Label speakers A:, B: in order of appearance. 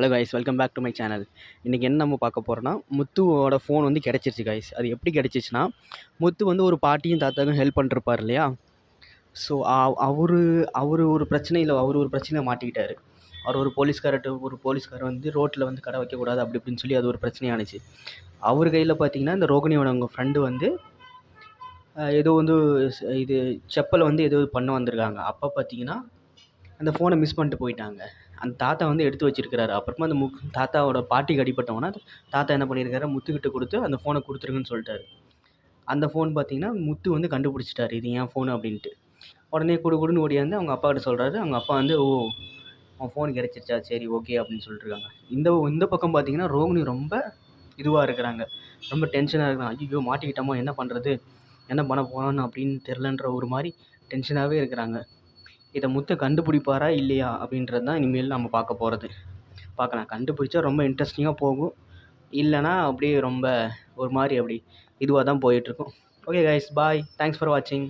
A: Hello guys welcome back to my channel இன்றைக்கி என்ன நம்ம பார்க்க போகிறோன்னா முத்துவோட ஃபோன் வந்து கிடச்சிருச்சு கைஸ் அது எப்படி கிடச்சிச்சின்னா முத்து வந்து ஒரு பாட்டியும் தாத்தாக்கும் ஹெல்ப் பண்ணிருப்பார் இல்லையா? ஸோ அவர் அவர் ஒரு பிரச்சனையில் அவர் ஒரு பிரச்சனையில் மாட்டிக்கிட்டார். அவர் ஒரு போலீஸ்காரர்கிட்ட ஒரு போலீஸ்காரர் வந்து ரோட்டில் வந்து கடை வைக்கக்கூடாது அப்படி இப்படின்னு சொல்லி அது ஒரு பிரச்சனையானுச்சு அவர் கையில் பார்த்தீங்கன்னா இந்த ரோகிணியோட அவங்க ஃப்ரெண்டு வந்து ஏதோ வந்து இது செப்பலை வந்து ஏதோ பண்ண வந்திருக்காங்க. அப்போ பார்த்தீங்கன்னா அந்த ஃபோனை மிஸ் பண்ணிட்டு போயிட்டாங்க. அந்த தாத்தா வந்து எடுத்து வச்சிருக்கிறாரு. அப்புறமா அந்த முக் தாத்தாவோட பாட்டிக்கு அடிபட்டவொன்னே தாத்தா என்ன பண்ணியிருக்காரு முத்துக்கிட்ட கொடுத்து அந்த ஃபோனை கொடுத்துருங்கன்னு சொல்லிட்டாரு. அந்த ஃபோன் பார்த்தீங்கன்னா முத்து வந்து கண்டுபிடிச்சிட்டாரு. இது ஏன் ஃபோனு அப்படின்ட்டு. உடனே குடு குடுன்னு ஓடியாந்து அவங்க அப்பாக்கிட்ட சொல்கிறாரு அவங்க அப்பா வந்து ஓ அவன் ஃபோன் கிடச்சிருச்சா? சரி ஓகே அப்படின்னு சொல்லிட்டுருக்காங்க இந்த இந்த பக்கம் பார்த்தீங்கன்னா ரோகிணி ரொம்ப இதுவாக இருக்கிறாங்க. ரொம்ப டென்ஷனாக இருக்கிறாங்க. ஐயோ மாட்டிக்கிட்டோமோ? என்ன பண்ணுறது என்ன பண்ண போகிறோன்னு அப்படின்னு தெரிலன்ற ஒரு மாதிரி டென்ஷனாகவே இருக்கிறாங்க. இதை முத்தை கண்டுபிடிப்பாரா இல்லையா அப்படின்றது தான் இனிமேல் நம்ம பார்க்க போகிறது பார்க்கலாம். கண்டுபிடிச்சா ரொம்ப இன்ட்ரெஸ்டிங்காக போகும். இல்லைன்னா அப்படியே ரொம்ப ஒரு மாதிரி அப்படி இதுவாக தான் போயிட்டுருக்கும். Okay guys bye thanks for வாட்சிங்